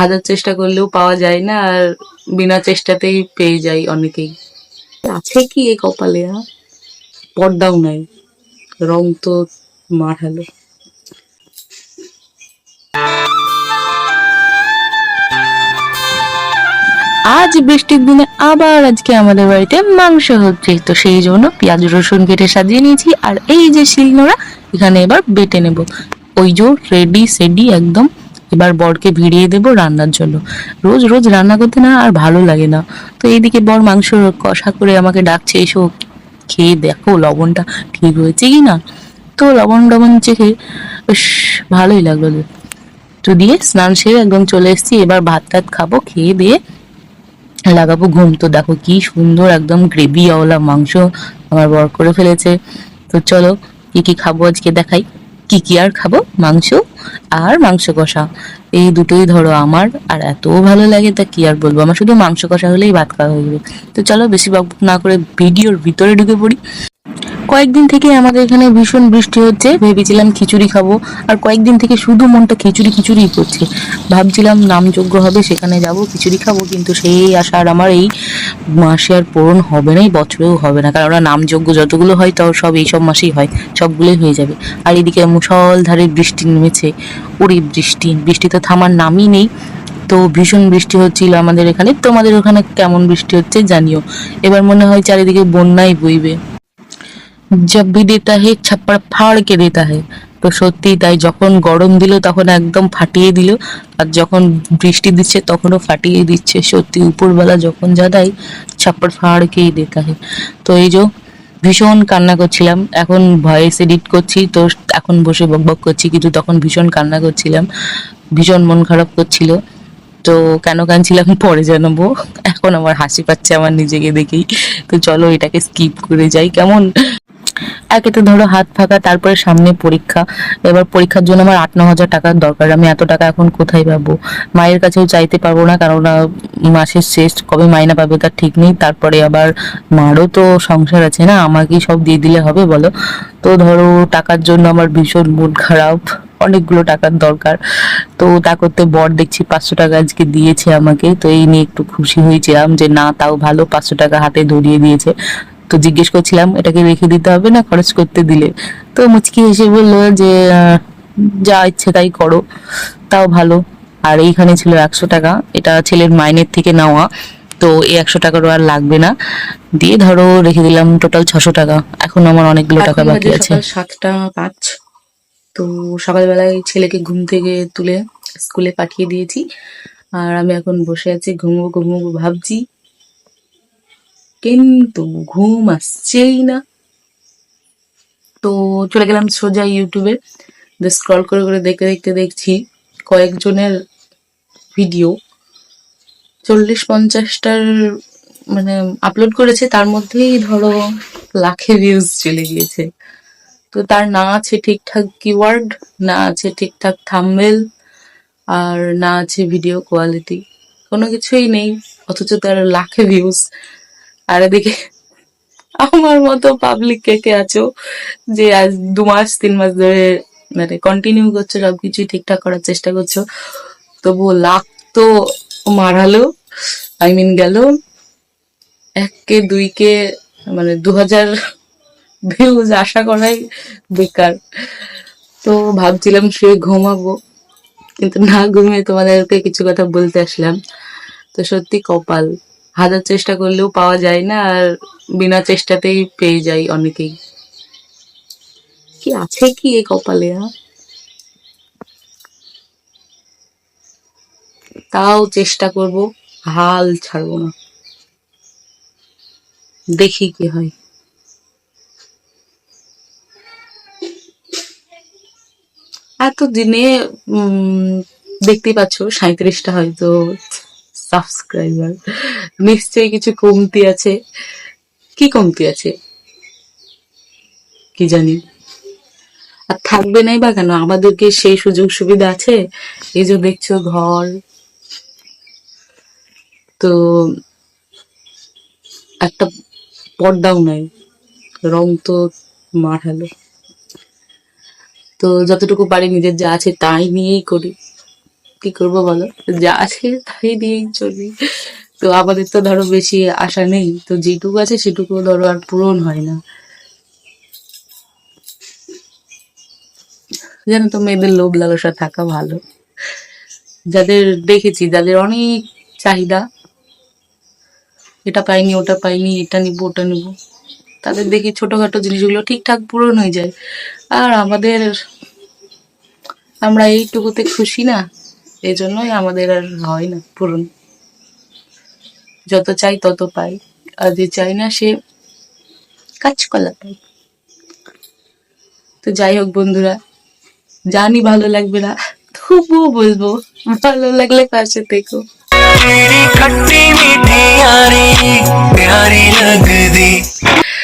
হাজার চেষ্টা করলেও পাওয়া যায় না, আর বিনা চেষ্টাতেই পেয়ে যাই অনেকেই। আছে কি এই কপালে? পর্দাও নাই। রং তো মাঠালো। আজ বৃষ্টির দিনে আবার আজকে আমাদের বাড়িতে মাংস হচ্ছে, তো সেই জন্য পেঁয়াজ, রসুন কেটে সাজিয়ে নিয়েছি, আর এই যে শিলনোড়া, এখানে এবার বেটে নেব। ওই যে রেডি, সেডি, একদম এবার বরকে ভিড়িয়ে দেব রান্নার জন্য। রোজ রোজ রান্না করতে না আর ভালো লাগে না। তো এইদিকে বর মাংস কষা করে আমাকে ডাকছে, এসো খেয়ে দেখো লবণটা ঠিক হয়েছে কি না? তো লবণ টবণ চেখে বেশ ভালোই লাগল তো দিয়ে স্নান সেরে একদম চলে এসেছি, এবার ভাত টাত খাব, খেয়ে দিয়ে লাগাবো ঘুম। তো দেখো কি সুন্দর একদম গ্রেভি ওয়ালা মাংস আমার বর করে ফেলেছে। তো চলো, কি কি খাব আজকে দেখাই। কি কি আর খাব? মাংস আর মাংস কষা। এই দুটোই ধরো আমার, আর এত ভালো লাগে তা কি আর বলব? আমার শুধু মাংস কষা হলেই ভাত খাওয়া হয়ে যাবে। তো চলো বেশি বক না করে ভিডিওর ভিতরে ঢুকে পড়ি। কয়েকদিন থেকে আমাদের এখানে ভীষণ বৃষ্টি হচ্ছে। ভেবেছিলাম খিচুড়ি খাব। আর কয়েকদিন থেকে শুধু মনটা খিচুড়ি খিচুড়ি করছে। ভাবছিলাম নামযোগ্য হবে, সেখানে যাব, খিচুড়ি খাব, কিন্তু সেই আশা আর আমার এই মাসে আর পূরণ হবে না, এই বছরেও হবে না। কারণ নামযোগ্য যতগুলো হয়, তাও সব এই সব মাসেই হয়, সবগুলোই হয়ে যাবে। আর এদিকে মুসলধারে বৃষ্টি নেমেছে ওরে বৃষ্টি। বৃষ্টি তো থামার নামই নেই। তো ভীষণ বৃষ্টি হচ্ছিল আমাদের এখানে। তোমাদের ওখানে কেমন বৃষ্টি হচ্ছে জানিও। এবার মনে হয় চারিদিকে বন্যাই বইবে। জব ভি দেতা হে ছাপ্পড় ফাড় কে দেতা হে তো সত্যি তাই, যখন গরম দিল, তখন একদম ফাটিয়ে দিল। আর যখন বৃষ্টি দিচ্ছে, তখনও ফাটিয়ে দিচ্ছে। সত্যি উপরবেলা যখন যা দেয়, ছাপ্পড় ফাড় কেই দেতা হে। তো এই যে, ভীষণ কান্না করছিলাম। এখন ভয়েস এডিট করছি, তো এখন বসে বকবক করছি, কিন্তু তখন ভীষণ কান্না করছিলাম। ভীষণ মন খারাপ করছিল। তো কেন কাঁদছিলাম, পরে জানাব। এখন আমার হাসি পাচ্ছে আমার নিজেকে দেখেই। তো চলো, এটাকে স্কিপ করে যাই। কেমন? একে তো ধরো হাত ফাঁকা, তারপরে সামনে পরীক্ষা। এবার পরীক্ষার জন্য আমার আট ন হাজার টাকার দরকার। আমি এত টাকা এখন কোথায় পাবো? মায়ের কাছেও চাইতে পারব না কারণ মাসের শেষ, কবে মাইনা পাবে তার ঠিক নেই। তারপরে আবার মারও তো সংসার আছে না আমাকেই সব দিয়ে দিলে হবে বলো? তো ধরো টাকার জন্য আমার ভীষণ মন খারাপ, অনেকগুলো টাকার দরকার। তো তা করতে বর দেখছি পাঁচশো টাকা আজকে দিয়েছে আমাকে। তো এই নিয়ে একটু খুশি হয়েছিলাম যে না, তাও ভালো পাঁচশো টাকা হাতে ধরিয়ে দিয়েছে। তো জিজ্ঞেস করছিলাম এটাকে রেখে দিতে হবে না? খরচ করতে দিলে? তো মুচকি হেসে বলল যে যা ইচ্ছে তাই করো। তাও ভালো। আর এইখানে ছিল একশো টাকা। এটা ছেলের মাইনের থেকে নেওয়া। তো এই একশো টাকারও আর লাগবে না। দিয়ে ধরো রেখে দিলাম টোটাল ছশো টাকা। এখন আমার অনেকগুলো টাকা বাকি আছে। সাতটা পাঁচ। তো সকালবেলায় ছেলেকে ঘুম থেকে তুলে স্কুলে পাঠিয়ে দিয়েছি। আর আমি এখন বসে আছি ঘুমবো ঘুমবো ভাবছি। কিন্তু ঘুম আসছেই না। তো চলে গেলাম সোজা ইউটিউবে। স্ক্রল করে করে দেখতে দেখতে দেখছি কয়েকজনের ভিডিও চল্লিশ পঞ্চাশটার মানে আপলোড করেছে, তার মধ্যেই ধরো লাখে ভিউজ চলে গিয়েছে। তো তার না আছে ঠিকঠাক কিওয়ার্ড না আছে ঠিকঠাক থাম্বেল আর না আছে ভিডিও কোয়ালিটি কোনো কিছুই নেই, অথচ তার লাখে ভিউজ আর এদিকে আমার মতো পাবলিক কে কে আছো যে আজ দু মাস, তিন মাস ধরে মানে কন্টিনিউ করছ, সবকিছুই ঠিকঠাক করার চেষ্টা করছ। তবুও লাখ তো মারালো। আই মিন গেল এক কে দুই কে মানে দু হাজার ভিউজ আশা করাই বেকার। তো ভাবছিলাম শুয়ে ঘুমাবো, কিন্তু না ঘুমিয়ে তোমাদেরকে কিছু কথা বলতে আসলাম। তো সত্যি কপাল। হাজার চেষ্টা করলেও পাওয়া যায় না আর বিনা চেষ্টাতেই পেয়ে যাই অনেকেই। কি আছে কি এই কপালে? তাও চেষ্টা করব হাল ছাড়বো না। দেখি কি হয়। এত দিনে উম, দেখতেই পাচ্ছ সাঁত্রিশটা হয়তো সাবস্ক্রাইবার নিশ্চয়ই কিছু কমতি আছে। কি কমতি আছে? কি জানি। আর থাকবে নাই বা কেন? আমাদেরকে সেই সুযোগ সুবিধা আছে? এই যে দেখছ ঘর। তো একটা পর্দাও নাই। রং তো মাঠালো তো যতটুকু পারি নিজের যা আছে তাই নিয়েই করি। কি করব বলো? যা আছে তাই দিয়েই চলি। তো আমাদের তো ধরো বেশি আশা নেই। তো যেটুকু আছে সেটুকু ধরো আর পূরণ হয় না। জানো তো মেয়েদের লোভ লালসা থাকা ভালো। যাদের দেখেছি, যাদের অনেক চাহিদা, এটা পাইনি, ওটা পাইনি, এটা নিবো, ওটা নিবো, তাদের দেখি ছোটখাটো জিনিসগুলো ঠিকঠাক পূরণ হয়ে যায়। আর আমাদের, আমরা এইটুকুতে খুশি না? এই জন্যই আমাদের আর হয় না পূরণ যত চাই তত পাই আর যে চাই না সে কাঁচকলা পাই তো যাই হোক বন্ধুরা জানি ভালো লাগবে না তবুও বলবো ভালো লাগলে পাশে থেকো तेरी खट्टी मीठी यारी प्यारी लगदी উম,